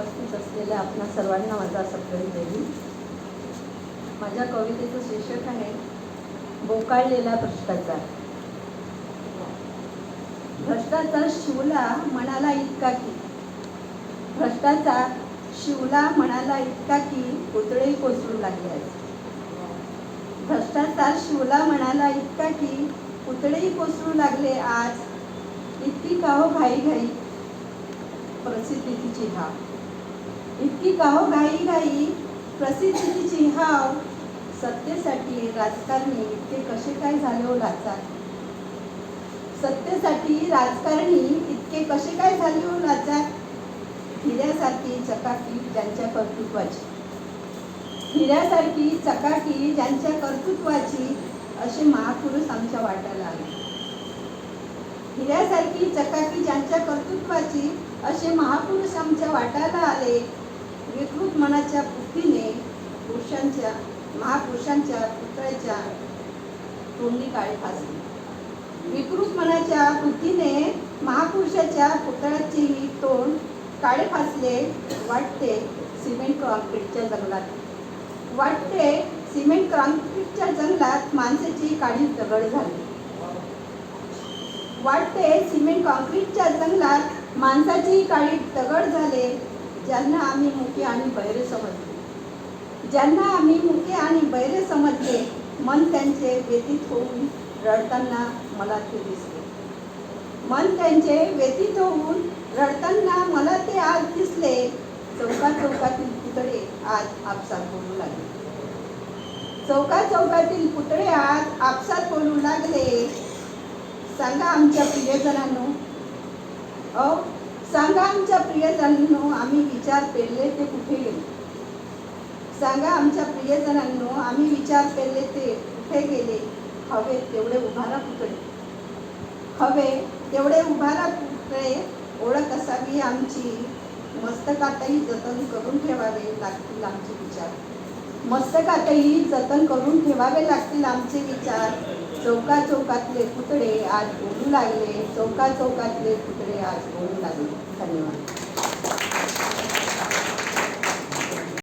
असलेल्या आपणा सर्वांना माझा सप्रेम देवी माझ्या कवितेचं शीर्षक आहे बोकाळलेला भ्रष्टाचार. भ्रष्टाचार शिवला मनाला इतका की भ्रष्टाचार शिवला मनाला इतका की पुतळे कोसळू लागले आहेत. भ्रष्टाचार शिवला म्हणाला इतका की पुतळेही कोसळू लागले आज इतकी काहो घाई घाई प्रसिद्धीची हाव इतकी काहो गाई घाई प्रसिद्धीची हाव सत्तेसाठी राजकारणी इतके कसे काय झाले हो लाचार? सत्तेसाठी राजकारणी इतके कसे काय झाले हो लाचार? हिऱ्यासारखी चकाकी ज्यांच्या कर्तृत्वाची. हिऱ्यासारखी चकाकी ज्यांच्या कर्तृत्वाची असे महापुरुष आमच्या वाटायला आले. हिऱ्यासारखी चकाकी ज्यांच्या कर्तृत्वाची असे महापुरुष आमच्या वाटायला आले विकृत मनाच्या बुद्धीने पुरुषांच्या महापुरुषांच्या पुतळ्याच्या तोंडी काळे फासली. विकृत मनाच्या बुद्धीने महापुरुषाच्या पुतळ्याचेही तोंड काळे फासले वाटते सिमेंट कॉन्क्रीटच्या जंगलात. वाटते सिमेंट कॉन्क्रीटच्या जंगलात माणसाची काळी दगड झाली. वाटते सिमेंट कॉन्क्रीटच्या जंगलात माणसाची काळी दगड झाले ज्यांना आम्ही मुके आणि बहिरे समजले ज्यांना आम्ही मुके आणि बहिरे समजले मन त्यांचे व्यतीत होऊन रडताना मला ते दिसले. मन त्यांचे व्यतीत होऊन रडताना मला ते आज दिसले. चौका चौकातील पुतळे आज आपसात बोलू लागले. चौका चौकातील पुतळे आज आपसात बोलू लागले. सांगा आमच्या प्रियजनांनो. अहो सांगा आमच्या प्रियजनांनो आम्ही विचार पेरले ते कुठे गेले? सांगा आमच्या प्रियजनांनो आम्ही विचार पेरले ते कुठे गेले? हवे तेवढे उभारा पुतळे. हवे तेवढे उभारा पुतळे ओळख असावी आमची. मस्तकातही जतन करून ठेवावे लागतील आमचे विचार. मस्तकातही जतन करून ठेवावे लागतील आमचे विचार. चौका चौकातले पुतळे आज बोलू लागले. चौका चौकातले पुतळे आज बोलू लागले. धन्यवाद.